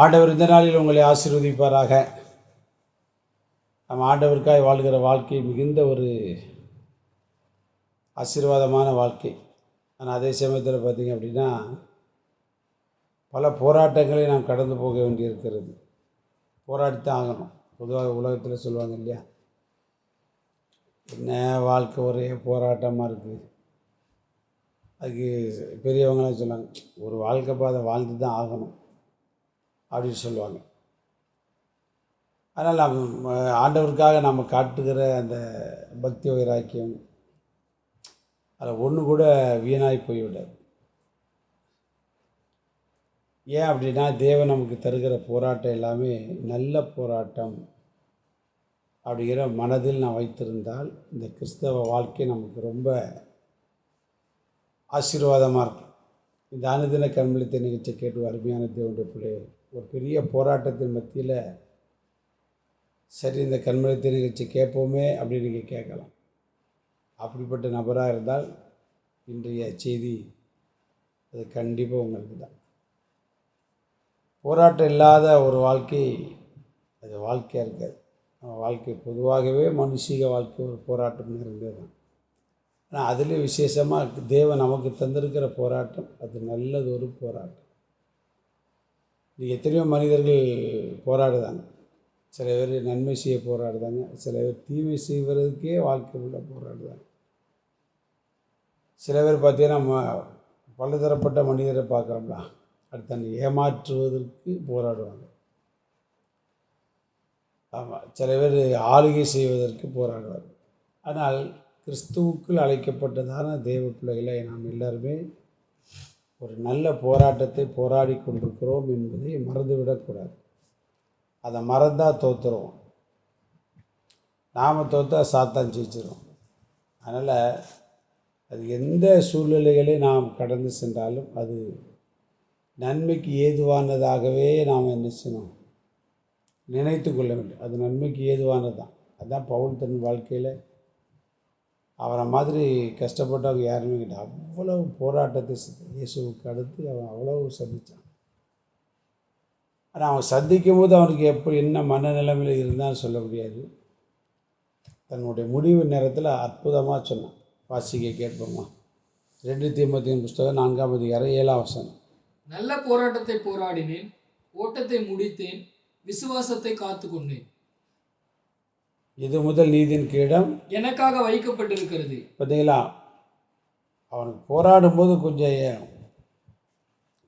ஆண்டவர் இந்த நாளில் உங்களை ஆசீர்வதிப்பாராக. நம்ம ஆண்டவருக்காய் வாழ்கிற வாழ்க்கை மிகுந்த ஒரு ஆசீர்வாதமான வாழ்க்கை. ஆனால் அதே சமயத்தில் பார்த்திங்க அப்படின்னா பல போராட்டங்களை நாம் கடந்து போக வேண்டியிருக்கிறது. போராடித்தான் ஆகணும். பொதுவாக உலகத்தில் சொல்லுவாங்க இல்லையா? என்ன வாழ்க்கை ஒரே போராட்டமாக இருக்குது அதுக்கு பெரியவங்களாம் சொல்லுவாங்க ஒரு வாழ்க்கை பாதை வாழ்ந்து தான் ஆகணும். அப்படின்னு சொல்லுவாங்க. அதனால் நாம் ஆண்டவருக்காக நம்ம காட்டுகிற அந்த பக்தி வைராக்கியம் அதில் ஒன்று கூட வீணாய் போய்விடாது. ஏன் அப்படின்னா தேவன் நமக்கு தருகிற போராட்டம் எல்லாமே நல்ல போராட்டம் அப்படிங்கிற மனதில் நான் வைத்திருந்தால் இந்த கிறிஸ்தவ வாழ்க்கை நமக்கு ரொம்ப ஆசீர்வாதமாக இருக்கும். இந்த அனுதின கண்மளித்த நிகழ்ச்சியை கேட்டு அருமையான தேவனுடைய பிள்ளை ஒரு பெரிய போராட்டத்தின் மத்தியில் சரி இந்த கண்மளித்த நிகழ்ச்சி கேட்போமே அப்படின்னு நீங்கள் கேட்கலாம். அப்படிப்பட்ட நபராக இருந்தால் இன்றைய செய்தி அது கண்டிப்பாக உங்களுக்கு தான். போராட்டம் இல்லாத ஒரு வாழ்க்கை அது வாழ்க்கையாக இருக்காது. நம்ம வாழ்க்கை பொதுவாகவே மனுஷிக வாழ்க்கை ஒரு போராட்டம் இருந்தது தான். ஆனால் அதில் விசேஷமாக தேவன் நமக்கு தந்திருக்கிற போராட்டம் அது நல்லது ஒரு போராட்டம். இது எத்தனையோ மனிதர்கள் போராடுதாங்க. சில பேர் நன்மை செய்ய போராடுதாங்க. சில பேர் தீமை செய்வதற்கே வாழ்க்கை உள்ள போராடுதாங்க. சில பேர் பார்த்தீங்கன்னா ம- பலதரப்பட்ட மனிதரை பார்க்குறோம்ல. அடுத்தவனை ஏமாற்றுவதற்கு போராடுவாங்க. ஆமாம் சில பேர் ஆளுகை செய்வதற்கு போராடுவார் ஆனால் கிறிஸ்துவுக்குள் அழைக்கப்பட்டதான தேவ பிள்ளைகளை நாம் எல்லாருமே ஒரு நல்ல போராட்டத்தை போராடி கொண்டிருக்கிறோம் என்பதை மறந்துவிடக்கூடாது அதை மறந்தால் தோற்றுருவோம் நாம் தோற்றா சாத்தான் ஜெயிச்சிரும். அதனால் அது எந்த சூழ்நிலைகளை நாம் கடந்து சென்றாலும் அது நன்மைக்கு ஏதுவானதாகவே நாம் என்ன செய்யணும்? நினைத்து கொள்ள வேண்டும். அது நன்மைக்கு ஏதுவானது தான் அதுதான் பவுல் தன் வாழ்க்கையில் அவரை மாதிரி கஷ்டப்பட்டவங்க யாருமே கிட்ட அவ்வளவு போராட்டத்தை இயேசுவுக்கு அடுத்து அவன் அவ்வளவு சந்தித்தான் ஆனால் அவன் சந்திக்கும் போது அவனுக்கு எப்படி என்ன மனநிலைமையில் இருந்தான்னு சொல்ல முடியாது. தன்னுடைய முடிவு நேரத்தில் அற்புதமாக சொன்னான். வாசிக்க கேட்போமா? ரெண்டு தீமத்தின் புஸ்தகம் நான்காம் அதிகாரம் ஏழாம் வசனம். நல்ல போராட்டத்தை போராடினேன் ஓட்டத்தை முடித்தேன் விசுவாசத்தை காத்துக்கொண்டேன். இது முதல் நீதியின் கீழம். எனக்காக வைக்கப்பட்டிருக்கிறது. பார்த்தீங்களா? அவனுக்கு போராடும்போது கொஞ்சம்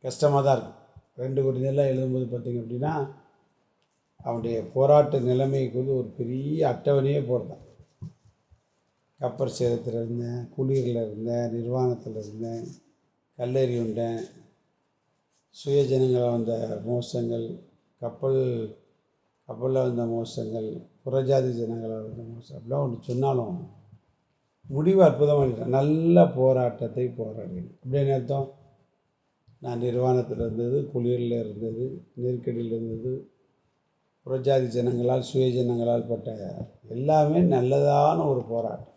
கஷ்டமாக தான் இருக்கும். ரெண்டு கோடி நெல்லாம் எழுதும்போது பார்த்தீங்க அப்படின்னா அவனுடைய போராட்ட நிலைமை குறித்து ஒரு பெரிய அட்டவணையே போடுறான். கப்பர் சேதத்தில் இருந்தேன் குளிரில் இருந்தேன் நிர்வாணத்தில் இருந்தேன் கல்லறி உண்டேன் சுயஜனங்களை வந்த மோசங்கள் கப்பல் அப்போல்லாம் வந்த மோசங்கள் புறஜாதி ஜனங்களால் வந்த மோசம் அப்படிலாம் ஒன்று சொன்னாலும் முடிவு அற்புதமாக இருக்கு நல்ல போராட்டத்தை போராடினேன். அப்படின்னு அர்த்தம் நான் நிர்வாணத்தில் இருந்தது குளிரில் இருந்தது நெருக்கடியில் இருந்தது. புறஜாதி ஜனங்களால் சுய ஜனங்களால் பட்ட எல்லாமே நல்லதான ஒரு போராட்டம்.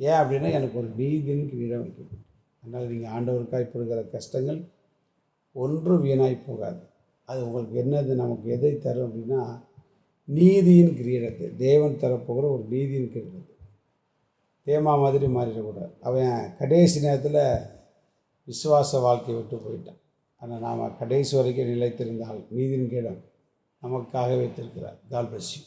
ஏன் அப்படின்னா எனக்கு ஒரு நீதின்னு கிரீடம் வைக்கப்பட்டு அதனால் நீங்கள் ஆண்டவருக்காய் இருக்கிற கஷ்டங்கள் ஒன்றும் வீணாய் போகாது. அது உங்களுக்கு என்னது நமக்கு எதை தரும் அப்படின்னா நீதியின் கிரீடத்தை. தேவன் தரப்போகிற ஒரு நீதியின் கிரீடத்தை. தேமா மாதிரி மாறிடக்கூடாது. அவன் கடைசி நேரத்தில் விசுவாச வாழ்க்கையை விட்டு போயிட்டான். ஆனால் நாம் கடைசி வரைக்கும் நிலைத்திருந்தால் நீதியின் கீழம் நமக்காக வைத்திருக்கிறார். கால்பசி